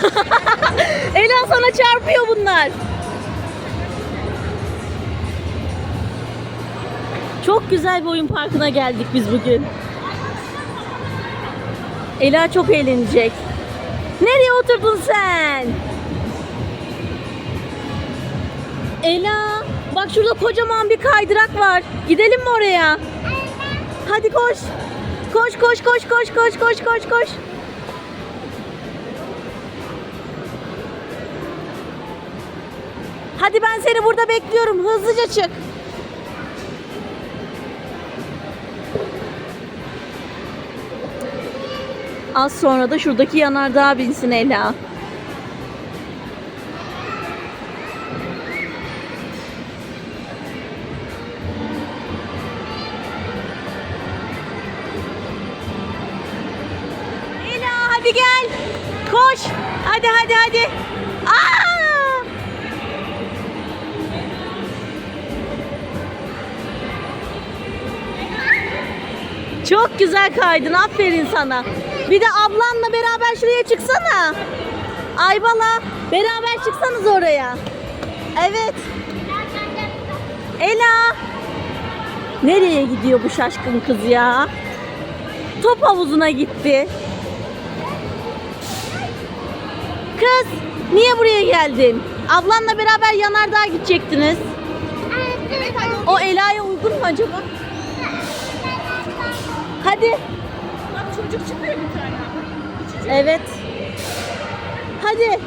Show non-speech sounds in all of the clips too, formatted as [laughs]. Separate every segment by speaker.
Speaker 1: [laughs] Ela sana çarpıyor bunlar. Çok güzel bir oyun parkına geldik biz bugün. Ela çok eğlenecek. Nereye oturdun sen? Ela, bak şurada kocaman bir kaydırak var. Gidelim mi oraya? Hadi koş. Koş koş koş koş koş koş koş koş. Hadi ben seni burada bekliyorum. Hızlıca çık. Az sonra da şuradaki yanardağa binsin Ela. Ela hadi gel. Koş. Hadi hadi hadi. Aa! Çok güzel kaydın. Aferin sana. Bir de ablanla beraber şuraya çıksana. Aybala beraber çıksanız oraya. Evet. Ela. Nereye gidiyor bu şaşkın kız ya? Top havuzuna gitti. Kız, niye buraya geldin? Ablanla beraber yanardağa gidecektiniz. O Ela'ya uygun mu acaba? Hadi.
Speaker 2: Bak çocuk çıkıyor bir tane. Küçücük.
Speaker 1: Evet. Hadi.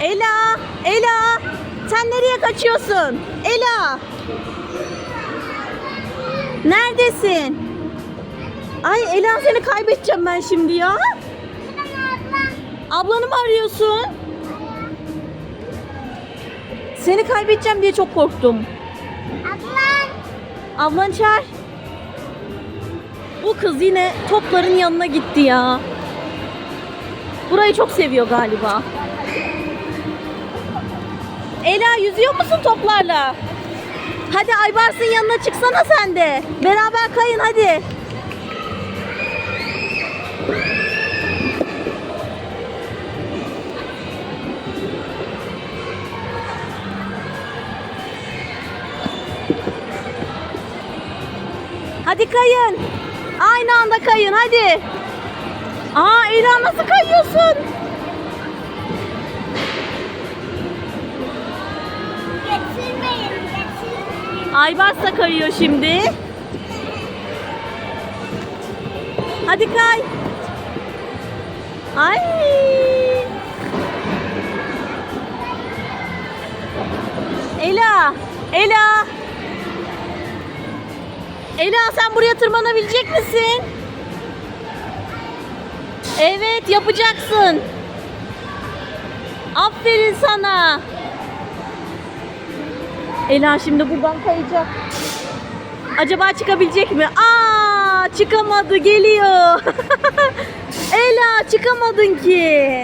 Speaker 1: Ela, Ela, sen nereye kaçıyorsun? Ela. Neredesin? Ay Ela seni kaybedeceğim ben şimdi ya. Ablanı mı arıyorsun? Seni kaybedeceğim diye çok korktum.
Speaker 2: Ablam.
Speaker 1: Ablan çağır. Bu kız yine topların yanına gitti ya. Burayı çok seviyor galiba. Ela yüzüyor musun toplarla? Hadi Aybars'ın yanına çıksana sen de. Beraber kayın hadi. Hadi kayın. Aynı anda kayın hadi. Aa Ela nasıl kayıyorsun?
Speaker 2: Getirmeyin. Getirmeyin.
Speaker 1: Aybars da kayıyor şimdi. Hadi kay. Ay. Ela, Ela. Ela sen buraya tırmanabilecek misin? Evet yapacaksın. Aferin sana. Ela şimdi buradan kayacak. Acaba çıkabilecek mi? Aa, çıkamadı geliyor. [laughs] Ela çıkamadın ki.